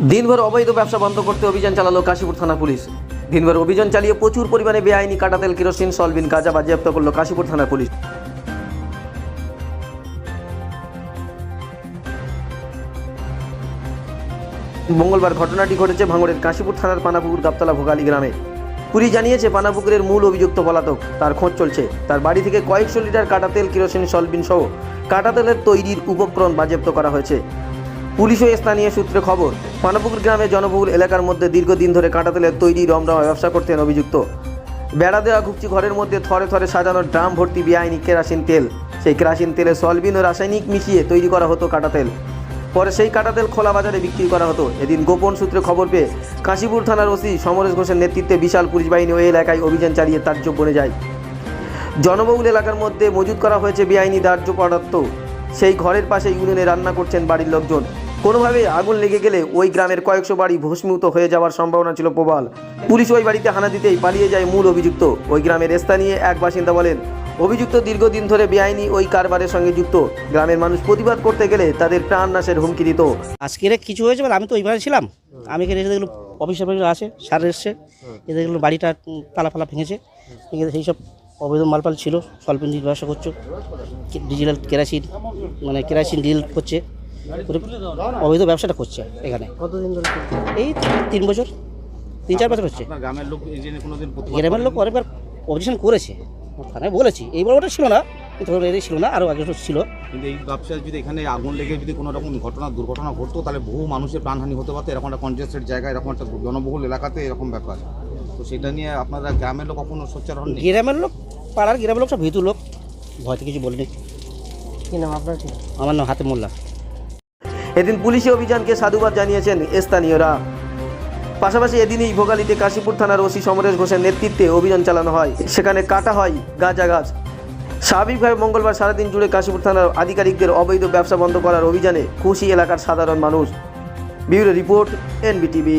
দিনভর অবৈধ ব্যবসা বন্ধ করতে অভিযান চালালো কাশীপুর থানা পুলিশ। দিনভর অভিযান চালিয়ে প্রচুর পরিমাণে বেআইনি কাটাতেল কিরোসিন, সলবিন, গাঁজা বাজেয়াপ্ত করল কাশীপুর থানা পুলিশ। মঙ্গলবার ঘটনাটি ঘটেছে ভাঙড়ের কাশীপুর থানার পানাপুকুর গাবতলা ভোগালী গ্রামে। পুলিশ জানিয়েছে, পানাপুকুরের মূল অভিযুক্ত পলাতক, তার খোঁজ চলছে। তার বাড়ি থেকে কয়েকশো লিটার কাটাতেল কিরোসিন, সলবিন সহ কাটাতেলের তৈরির উপকরণ বাজেয়াপ্ত করা হয়েছে। পুলিশ ও স্থানীয় সূত্রে খবর, পানাপুকুর গ্রামে জনবহুল এলাকার মধ্যে দীর্ঘদিন ধরে কাটাতেলের তৈরি রমরমা ব্যবসা করতেন অভিযুক্ত। বেড়া দেওয়া ঘুপচি ঘরের মধ্যে থরে থরে সাজানো ড্রাম ভর্তি বেআইনি কেরাসিন তেল। সেই কেরাসিন তেলে সলবিন ও রাসায়নিক মিশিয়ে তৈরি করা হতো কাটাতেল। পরে সেই কাটাতেল খোলা বাজারে বিক্রি করা হতো। এদিন গোপন সূত্রে খবর পেয়ে কাশীপুর থানার ওসি সমরেশ ঘোষের নেতৃত্বে বিশাল পুলিশ বাহিনী ওই এলাকায় অভিযান চালিয়ে তাজ্জব বনে যায়। জনবহুল এলাকার মধ্যে মজুত করা হয়েছে বেআইনি দাহ্য পদার্থ। সেই ঘরের পাশে ইউনিয়নে রান্না করছেন বাড়ির লোকজন। কোনোভাবে আগুন লেগে গেলে ওই গ্রামের কয়েকশো বাড়ি ভস্মীভূত হয়ে যাওয়ার সম্ভাবনা ছিল প্রবল। পুলিশ ওই বাড়িতে হানা দিতেই পালিয়ে যায় মূল অভিযুক্ত। ওই গ্রামের স্থানীয় এক বাসিন্দা বলেন, অভিযুক্ত দীর্ঘদিন ধরে বেআইনি ওই কারবারের সঙ্গে যুক্ত। গ্রামের মানুষ প্রতিবাদ করতে গেলে তাদের প্রাণ নাশের হুমকি দিত। আজকের কিছু হয়েছে বলে আমি তো ওইভাবে ছিলাম। আমি এখানে এসে দেখলাম, অফিসার ফফিসার আছে সার এসছে। এসে দেখলাম বাড়িটা তালা ফালা ভেঙেছে। ভেঙে সেই সব অবৈধ মালপাল ছিল স্বল্প নিয়ে ব্যবসা করছ ডিজেল কেরাসিন মানে কেরাসিন ডিল করছে। করে অবৈধ ব্যবসাটা করছে এখানে। কতদিন ধরে এই তিন বছর তিন চার বছর হচ্ছে। গ্রামের লোক গ্রামের লোক অনেকবার অবজেকশন করেছে থানায় বলেছি। এইবার ওটা ছিল না এটাই ছিল না আরও আগে ছিল। কিন্তু এই ব্যবসায় যদি এখানে আগুন লেগে যদি কোনো রকম ঘটনা দুর্ঘটনা ঘটতো তাহলে বহু মানুষের প্রাণহানি হতে পারতো। এরকম একটা কনজেস্টেড জায়গা এরকম একটা জনবহুল এলাকাতে এরকম ব্যাপার। তো সেটা নিয়ে আপনারা গ্রামের লোক কখনো সোচ্চার হননি? গ্রামের লোক পাড়ার গ্রামের লোক সব ভীতু লোক। ভয়তে কিছু বলিনি। কি নাম আপনার? আমার নাম হাতে মোল্লা। এদিন পুলিশি অভিযানকে সাধুবাদ জানিয়েছেন স্থানীয়রা। পাশাপাশি এদিনই ভোগালিতে কাশীপুর থানার ওসি সমরেশ ঘোষের নেতৃত্বে অভিযান চালানো হয়। সেখানে কাটা হয় গাঁজা গাছ। স্বাভাবিকভাবে মঙ্গলবার সারাদিন জুড়ে কাশীপুর থানার আধিকারিকদের অবৈধ ব্যবসা বন্ধ করার অভিযানে খুশি এলাকার সাধারণ মানুষ। Bureau report, NBTV.